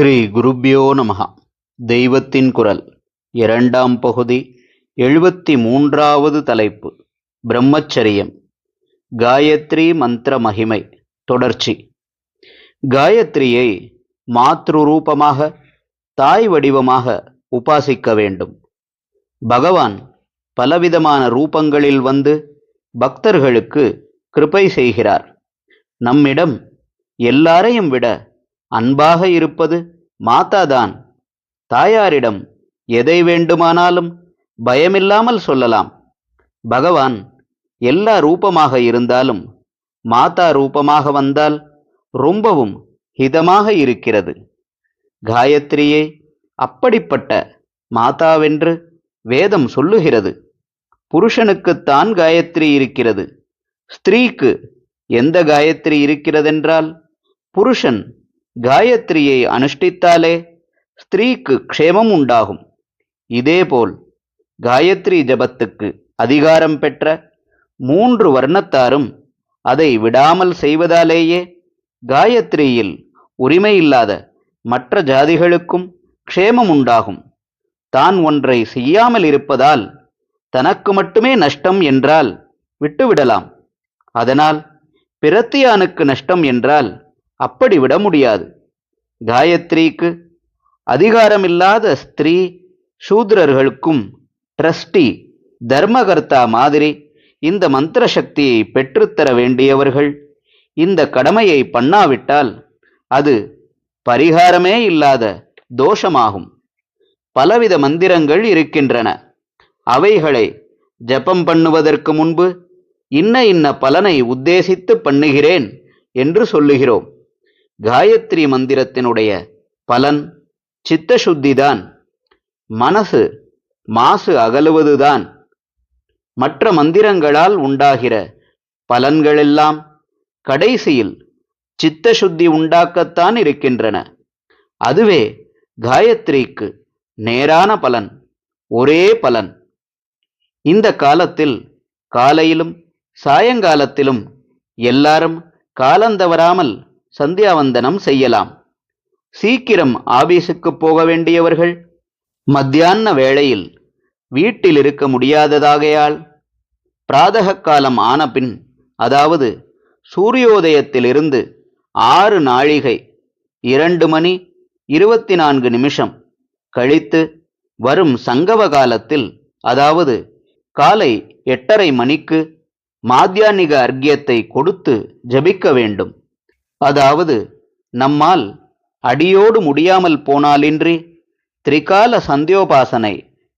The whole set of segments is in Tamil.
ஸ்ரீ குருப்யோ நமகா தெய்வத்தின் குரல். இரண்டாம் பகுதி எழுபத்தி மூன்றாவது தலைப்பு பிரம்மச்சரியம். காயத்ரி மந்திர மகிமை தொடர்ச்சி. காயத்ரியை மாத்ரு ரூபமாக தாய் வடிவமாக உபாசிக்க வேண்டும். பகவான் பலவிதமான ரூபங்களில் வந்து பக்தர்களுக்கு கிருபை செய்கிறார். நம்மிடம் எல்லாரையும் விட அன்பாக இருப்பது மாதாதான். தாயாரிடம் எதை வேண்டுமானாலும் பயமில்லாமல் சொல்லலாம். பகவான் எல்லா ரூபமாக இருந்தாலும் மாதா ரூபமாக வந்தால் ரொம்பவும் ஹிதமாக இருக்கிறது. காயத்ரியை அப்படிப்பட்ட மாதாவென்று வேதம் சொல்லுகிறது. புருஷனுக்குத்தான் காயத்ரி இருக்கிறது. ஸ்திரீக்கு எந்த காயத்ரி இருக்கிறதென்றால் புருஷன் காயத்ரியை அனுஷ்டித்தாலே ஸ்திரீக்கு க்ஷேமம் உண்டாகும். இதேபோல் காயத்ரி ஜபத்துக்கு அதிகாரம் பெற்ற மூன்று வர்ணத்தாரும் அதை விடாமல் செய்வதாலேயே காயத்ரியில் உரிமையில்லாத மற்ற ஜாதிகளுக்கும் க்ஷேமம் உண்டாகும். தான் ஒன்றை செய்யாமல் இருப்பதால் தனக்கு மட்டுமே நஷ்டம் என்றால் விட்டுவிடலாம். அதனால் பிரத்தியானுக்கு நஷ்டம் என்றால் அப்படி விட முடியாது. காயத்ரிக்கு அதிகாரமில்லாத ஸ்திரீ சூத்ரர்களுக்கும் ட்ரஸ்டி தர்மகர்த்தா மாதிரி இந்த மந்திர சக்தியை பெற்றுத்தர வேண்டியவர்கள் இந்த கடமையை பண்ணாவிட்டால் அது பரிகாரமே இல்லாத தோஷமாகும். பலவித மந்திரங்கள் இருக்கின்றன. அவைகளை ஜபம் பண்ணுவதற்கு முன்பு இன்ன இன்ன பலனை உத்தேசித்து பண்ணுகிறேன் என்று சொல்லுகிறோம். காயத்ரி மந்திரத்தினுடைய பலன் சித்தசுத்திதான். மனசு மாசு அகலுவதுதான். மற்ற மந்திரங்களால் உண்டாகிற பலன்களெல்லாம் கடைசியில் சித்தசுத்தி உண்டாக்கத்தான் இருக்கின்றன. அதுவே காயத்ரிக்கு நேரான பலன் ஒரே பலன். இந்த காலத்தில் காலையிலும் சாயங்காலத்திலும் எல்லாரும் காலந்தவராமல் சந்தியாவந்தனம் செய்யலாம். சீக்கிரம் ஆபீஸுக்கு போக வேண்டியவர்கள் மத்தியான வேளையில் வீட்டில் இருக்க முடியாததாகையால் பிராதக காலம் ஆனபின் அதாவது சூரியோதயத்திலிருந்து ஆறு நாழிகை இரண்டு மணி இருபத்தி நான்கு நிமிஷம் கழித்து வரும் சங்கவ காலத்தில் அதாவது காலை எட்டரை மணிக்கு மாத்தியானிக அர்க்கியத்தை கொடுத்து ஜபிக்க வேண்டும். அதாவது நம்மால் அடியோடு முடியாமல் போனாலின்றி திரிகால சந்தியோபாசனை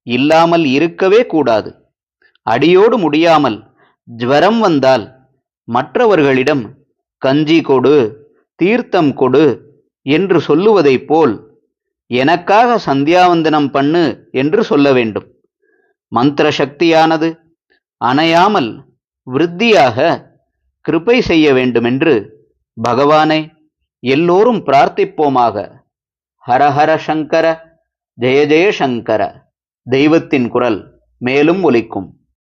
இல்லாமல் இருக்கவே கூடாது. அடியோடு முடியாமல் ஜுவரம் வந்தால் மற்றவர்களிடம் கஞ்சி கொடு தீர்த்தம் கொடு என்று சொல்லுவதைப் போல் எனக்காக சந்தியாவந்தனம் பண்ணு என்று சொல்ல வேண்டும். மந்திர சக்தியானது அணையாமல் விருத்தியாக கிருபை செய்ய வேண்டுமென்று பகவானை எல்லோரும் பிரார்த்திப்போமாக. ஹரஹர சங்கர ஜெய ஜெய சங்கர. தெய்வத்தின் குரல் மேலும் ஒலிக்கும்.